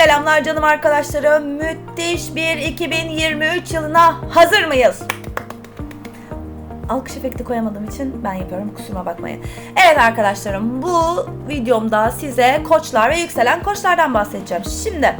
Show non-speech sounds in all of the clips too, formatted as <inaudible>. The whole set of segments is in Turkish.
Selamlar canım arkadaşlarım. Müthiş bir 2023 yılına hazır mıyız? Alkış efekti koyamadığım için ben yapıyorum kusuruma bakmayın. Evet arkadaşlarım bu videomda size koçlar ve yükselen koçlardan bahsedeceğim. Şimdi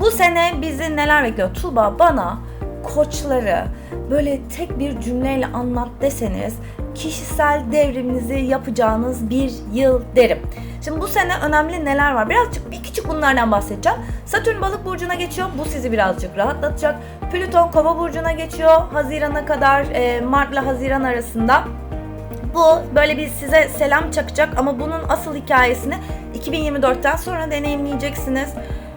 bu sene bizi neler bekliyor? Tuğba bana koçları böyle tek bir cümleyle anlat deseniz kişisel devriminizi yapacağınız bir yıl derim. Şimdi bu sene önemli neler var? Birazcık bir küçük bunlardan bahsedeceğim. Satürn balık burcuna geçiyor. Bu sizi birazcık rahatlatacak. Plüton kova burcuna geçiyor. Hazirana kadar e, Mart ile Haziran arasında. Bu böyle bir size selam çakacak ama bunun asıl hikayesini 2024'ten sonra deneyimleyeceksiniz.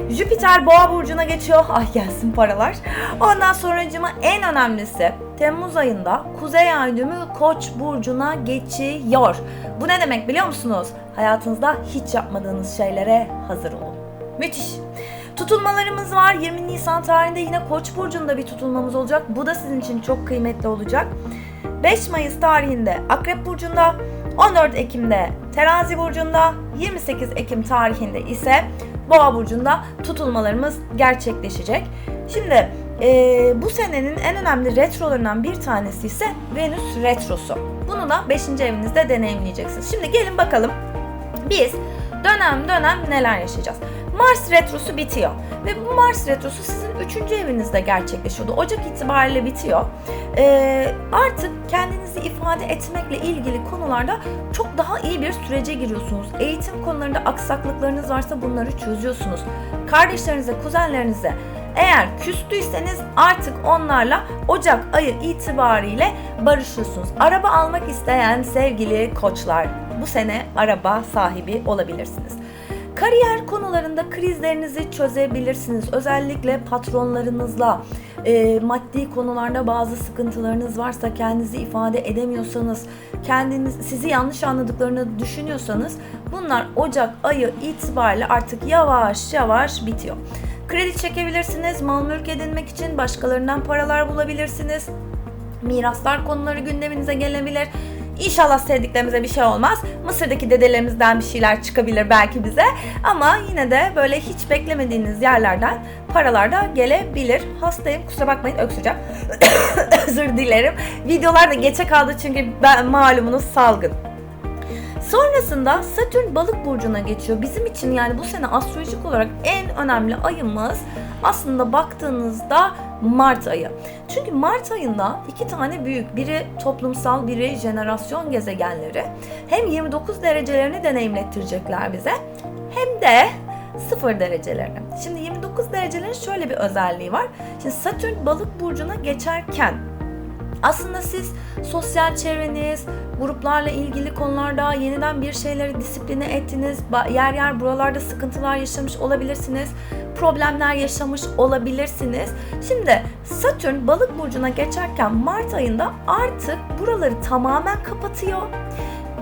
Jüpiter boğa burcuna geçiyor. Ay gelsin paralar. Ondan sonracıma en önemlisi Temmuz ayında Kuzey Ay düğümü Koç burcuna geçiyor. Bu ne demek biliyor musunuz? Hayatınızda hiç yapmadığınız şeylere hazır olun. Müthiş. Tutulmalarımız var. 20 Nisan tarihinde yine Koç burcunda bir tutulmamız olacak. Bu da sizin için çok kıymetli olacak. 5 Mayıs tarihinde Akrep burcunda, 14 Ekim'de Terazi burcunda, 28 Ekim tarihinde ise Boğa burcunda tutulmalarımız gerçekleşecek. Şimdi e, bu senenin en önemli retrolarından bir tanesi ise Venüs retrosu. Bunu da 5. evinizde deneyimleyeceksiniz. Şimdi gelin bakalım biz dönem dönem neler yaşayacağız. Mars retrosu bitiyor ve bu Mars retrosu sizin 3. evinizde gerçekleşiyordu. Ocak itibariyle bitiyor. Ee, artık kendinizi ifade etmekle ilgili konularda çok daha iyi bir sürece giriyorsunuz. Eğitim konularında aksaklıklarınız varsa bunları çözüyorsunuz. Kardeşlerinize, kuzenlerinize eğer küstüyseniz artık onlarla Ocak ayı itibariyle barışıyorsunuz. Araba almak isteyen sevgili koçlar bu sene araba sahibi olabilirsiniz. Kariyer konularında krizlerinizi çözebilirsiniz. Özellikle patronlarınızla, e, maddi konularda bazı sıkıntılarınız varsa, kendinizi ifade edemiyorsanız, kendiniz sizi yanlış anladıklarını düşünüyorsanız bunlar Ocak ayı itibariyle artık yavaş yavaş bitiyor. Kredi çekebilirsiniz, mal mülk edinmek için başkalarından paralar bulabilirsiniz. Miraslar konuları gündeminize gelebilir. İnşallah sevdiklerimize bir şey olmaz. Mısır'daki dedelerimizden bir şeyler çıkabilir belki bize. Ama yine de böyle hiç beklemediğiniz yerlerden paralar da gelebilir. Hastayım kusura bakmayın öksüreceğim. <coughs> Özür dilerim. Videolar da geçe kaldı çünkü ben malumunuz salgın. Sonrasında Satürn balık burcuna geçiyor. Bizim için yani bu sene astrolojik olarak en önemli ayımız aslında baktığınızda Mart ayı. Çünkü Mart ayında iki tane büyük, biri toplumsal, biri jenerasyon gezegenleri hem 29 derecelerini deneyimlettirecekler bize hem de 0 derecelerini. Şimdi 29 derecelerin şöyle bir özelliği var. Şimdi Satürn balık burcuna geçerken aslında siz sosyal çevreniz, gruplarla ilgili konularda yeniden bir şeyleri disipline ettiniz. Yer yer buralarda sıkıntılar yaşamış olabilirsiniz. Problemler yaşamış olabilirsiniz. Şimdi Satürn balık burcuna geçerken Mart ayında artık buraları tamamen kapatıyor.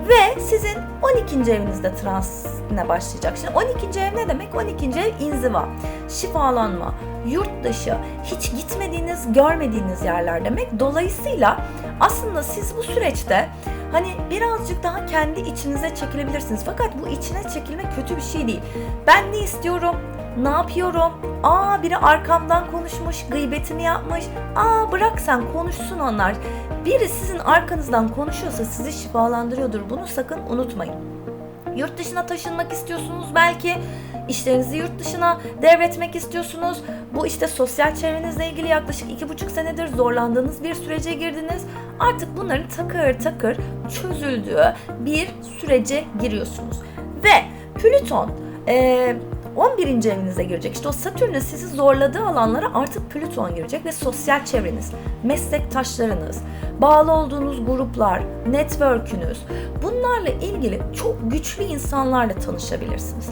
Ve sizin 12. evinizde transine başlayacak. Şimdi 12. ev ne demek? 12. ev inziva, şifalanma, yurt dışı, hiç gitmediğiniz, görmediğiniz yerler demek. Dolayısıyla aslında siz bu süreçte hani birazcık daha kendi içinize çekilebilirsiniz. Fakat bu içine çekilmek kötü bir şey değil. Ben ne istiyorum? Ne yapıyorum? Aa biri arkamdan konuşmuş, gıybetini yapmış. Aa bırak sen konuşsun onlar. Biri sizin arkanızdan konuşuyorsa sizi şifalandırıyordur. Bunu sakın unutmayın. Yurt dışına taşınmak istiyorsunuz belki. İşlerinizi yurt dışına devretmek istiyorsunuz. Bu işte sosyal çevrenizle ilgili yaklaşık iki buçuk senedir zorlandığınız bir sürece girdiniz. Artık bunların takır takır çözüldüğü bir sürece giriyorsunuz. Ve Plüton ee, 11. evinize girecek. İşte o Satürn'ün sizi zorladığı alanlara artık Plüton girecek ve sosyal çevreniz, meslektaşlarınız, bağlı olduğunuz gruplar, network'ünüz bunlarla ilgili çok güçlü insanlarla tanışabilirsiniz.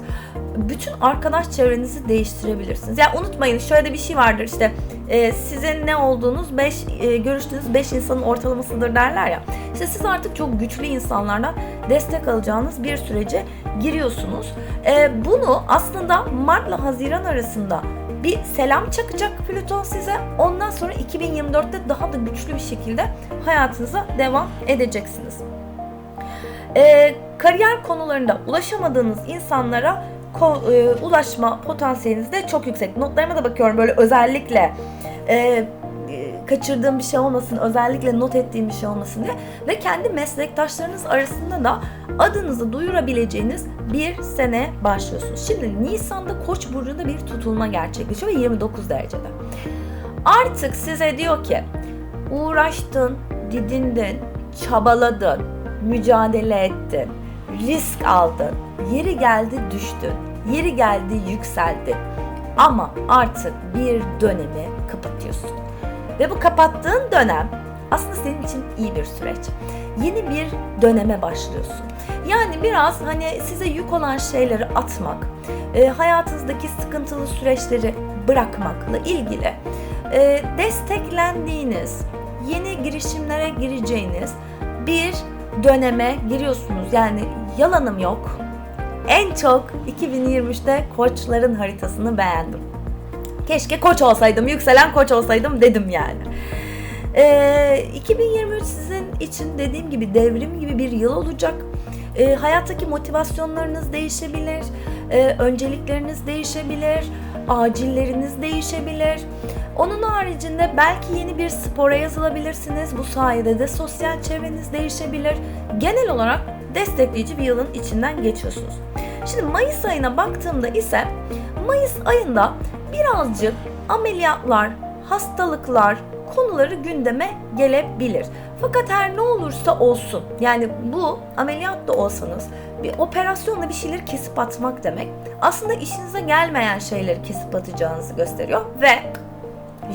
Bütün arkadaş çevrenizi değiştirebilirsiniz. Yani unutmayın şöyle bir şey vardır işte e, sizin ne olduğunuz 5 e, görüştüğünüz 5 insanın ortalamasıdır derler ya. İşte siz artık çok güçlü insanlarla destek alacağınız bir sürece giriyorsunuz. E, bunu aslında Mart ile Haziran arasında bir selam çakacak Plüton size. Ondan sonra 2024'te daha da güçlü bir şekilde hayatınıza devam edeceksiniz. E, kariyer konularında ulaşamadığınız insanlara e, ulaşma potansiyeliniz de çok yüksek. Notlarıma da bakıyorum böyle özellikle e, e, kaçırdığım bir şey olmasın, özellikle not ettiğim bir şey olmasın diye ve kendi meslektaşlarınız arasında da adınızı duyurabileceğiniz bir sene başlıyorsunuz. Şimdi Nisan'da Koç burcunda bir tutulma gerçekleşiyor ve 29 derecede. Artık size diyor ki uğraştın, didindin, çabaladın, mücadele ettin, risk aldın, yeri geldi düştün, yeri geldi yükseldin. Ama artık bir dönemi kapatıyorsun. Ve bu kapattığın dönem aslında senin için iyi bir süreç. Yeni bir döneme başlıyorsun. Yani biraz hani size yük olan şeyleri atmak, e, hayatınızdaki sıkıntılı süreçleri bırakmakla ilgili e, desteklendiğiniz, yeni girişimlere gireceğiniz bir döneme giriyorsunuz. Yani yalanım yok. En çok 2023'te koçların haritasını beğendim. Keşke koç olsaydım, yükselen koç olsaydım dedim yani. Ee, 2023 sizin için dediğim gibi devrim gibi bir yıl olacak. Ee, hayattaki motivasyonlarınız değişebilir, ee, öncelikleriniz değişebilir, acilleriniz değişebilir. Onun haricinde belki yeni bir spora yazılabilirsiniz. Bu sayede de sosyal çevreniz değişebilir. Genel olarak destekleyici bir yılın içinden geçiyorsunuz. Şimdi Mayıs ayına baktığımda ise Mayıs ayında birazcık ameliyatlar, hastalıklar, konuları gündeme gelebilir. Fakat her ne olursa olsun yani bu ameliyat da olsanız bir operasyonla bir şeyleri kesip atmak demek. Aslında işinize gelmeyen şeyleri kesip atacağınızı gösteriyor ve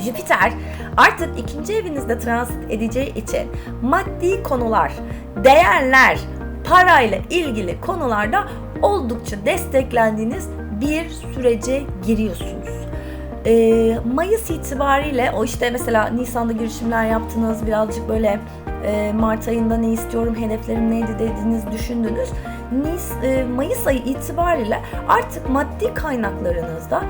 Jüpiter artık ikinci evinizde transit edeceği için maddi konular, değerler, parayla ilgili konularda oldukça desteklendiğiniz bir sürece giriyorsunuz. Ee, Mayıs itibariyle o işte mesela Nisan'da girişimler yaptınız birazcık böyle e, Mart ayında ne istiyorum hedeflerim neydi dediğiniz düşündünüz. Nis, e, Mayıs ayı itibariyle artık maddi kaynaklarınızda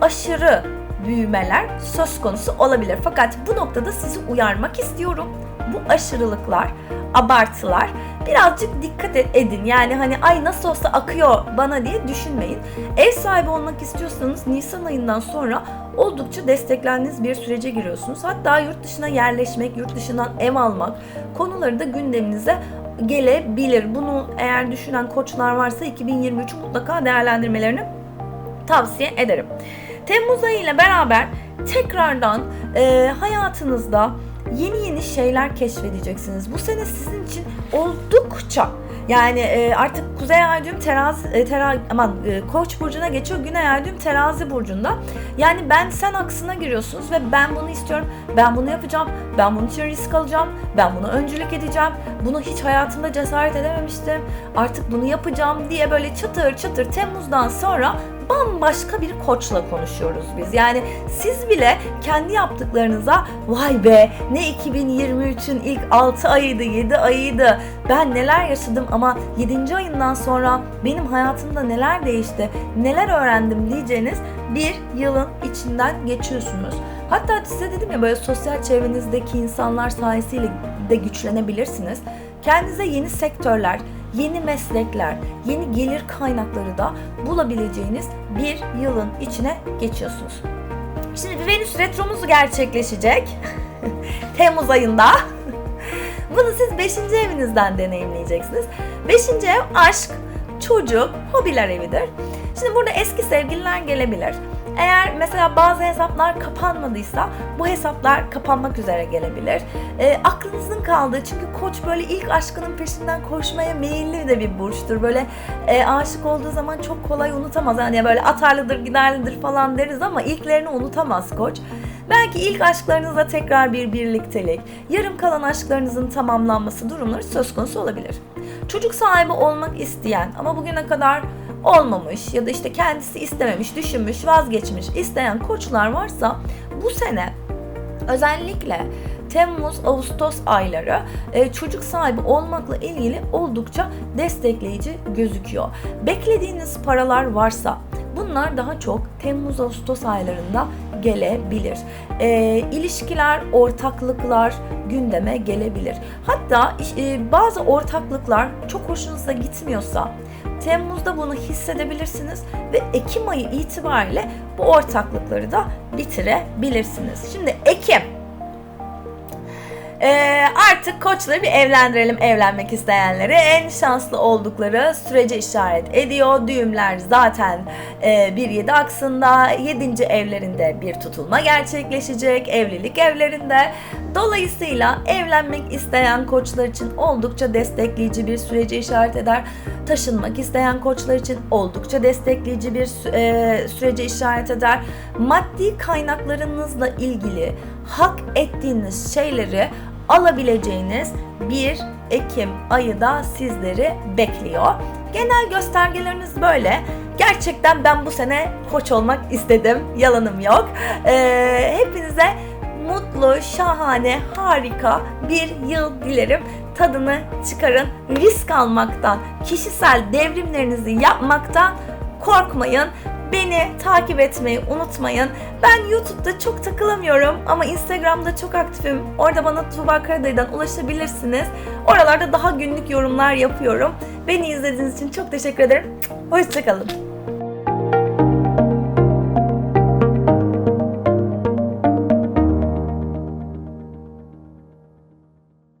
aşırı büyümeler söz konusu olabilir. Fakat bu noktada sizi uyarmak istiyorum. Bu aşırılıklar, abartılar birazcık dikkat edin. Yani hani ay nasıl olsa akıyor bana diye düşünmeyin. Ev sahibi olmak istiyorsanız Nisan ayından sonra oldukça desteklendiğiniz bir sürece giriyorsunuz. Hatta yurt dışına yerleşmek, yurt dışından ev almak konuları da gündeminize gelebilir. Bunu eğer düşünen koçlar varsa 2023'ü mutlaka değerlendirmelerini tavsiye ederim. Temmuz ayı ile beraber tekrardan e, hayatınızda yeni yeni şeyler keşfedeceksiniz. Bu sene sizin için oldukça yani e, artık Kuzey Ay düğüm terazi, e, tera, aman e, Koç burcuna geçiyor. Güney Ay düğüm terazi burcunda. Yani ben sen aksına giriyorsunuz ve ben bunu istiyorum. Ben bunu yapacağım. Ben bunun için risk alacağım. Ben bunu öncülük edeceğim. Bunu hiç hayatımda cesaret edememiştim. Artık bunu yapacağım diye böyle çıtır çıtır Temmuz'dan sonra bambaşka bir koçla konuşuyoruz biz. Yani siz bile kendi yaptıklarınıza vay be ne 2023'ün ilk 6 ayıydı 7 ayıydı ben neler yaşadım ama 7. ayından sonra benim hayatımda neler değişti neler öğrendim diyeceğiniz bir yılın içinden geçiyorsunuz. Hatta size dedim ya böyle sosyal çevrenizdeki insanlar sayesinde de güçlenebilirsiniz. Kendinize yeni sektörler, yeni meslekler, yeni gelir kaynakları da bulabileceğiniz bir yılın içine geçiyorsunuz. Şimdi bir Venüs retromuz gerçekleşecek. <laughs> Temmuz ayında. <laughs> Bunu siz 5. evinizden deneyimleyeceksiniz. 5. ev aşk, çocuk, hobiler evidir. Şimdi burada eski sevgililer gelebilir. Eğer mesela bazı hesaplar kapanmadıysa bu hesaplar kapanmak üzere gelebilir. E, aklınızın kaldığı çünkü koç böyle ilk aşkının peşinden koşmaya meyilli de bir burçtur. Böyle e, aşık olduğu zaman çok kolay unutamaz. Yani böyle atarlıdır giderlidir falan deriz ama ilklerini unutamaz koç. Belki ilk aşklarınızla tekrar bir birliktelik, yarım kalan aşklarınızın tamamlanması durumları söz konusu olabilir. Çocuk sahibi olmak isteyen ama bugüne kadar olmamış ya da işte kendisi istememiş, düşünmüş, vazgeçmiş isteyen koçlar varsa bu sene özellikle Temmuz, Ağustos ayları e, çocuk sahibi olmakla ilgili oldukça destekleyici gözüküyor. Beklediğiniz paralar varsa bunlar daha çok Temmuz, Ağustos aylarında gelebilir. E, ilişkiler, ortaklıklar gündeme gelebilir. Hatta e, bazı ortaklıklar çok hoşunuza gitmiyorsa Temmuz'da bunu hissedebilirsiniz ve Ekim ayı itibariyle bu ortaklıkları da bitirebilirsiniz. Şimdi Ekim ee, artık koçları bir evlendirelim evlenmek isteyenleri. En şanslı oldukları sürece işaret ediyor. Düğümler zaten e, bir yedi aksında. Yedinci evlerinde bir tutulma gerçekleşecek. Evlilik evlerinde. Dolayısıyla evlenmek isteyen koçlar için oldukça destekleyici bir sürece işaret eder. Taşınmak isteyen koçlar için oldukça destekleyici bir e, sürece işaret eder. Maddi kaynaklarınızla ilgili hak ettiğiniz şeyleri alabileceğiniz bir Ekim ayı da sizleri bekliyor. Genel göstergeleriniz böyle. Gerçekten ben bu sene koç olmak istedim. Yalanım yok. Ee, hepinize mutlu, şahane, harika bir yıl dilerim. Tadını çıkarın. Risk almaktan, kişisel devrimlerinizi yapmaktan korkmayın. Beni takip etmeyi unutmayın. Ben YouTube'da çok takılamıyorum ama Instagram'da çok aktifim. Orada bana Tuğba Karadayı'dan ulaşabilirsiniz. Oralarda daha günlük yorumlar yapıyorum. Beni izlediğiniz için çok teşekkür ederim. Hoşçakalın.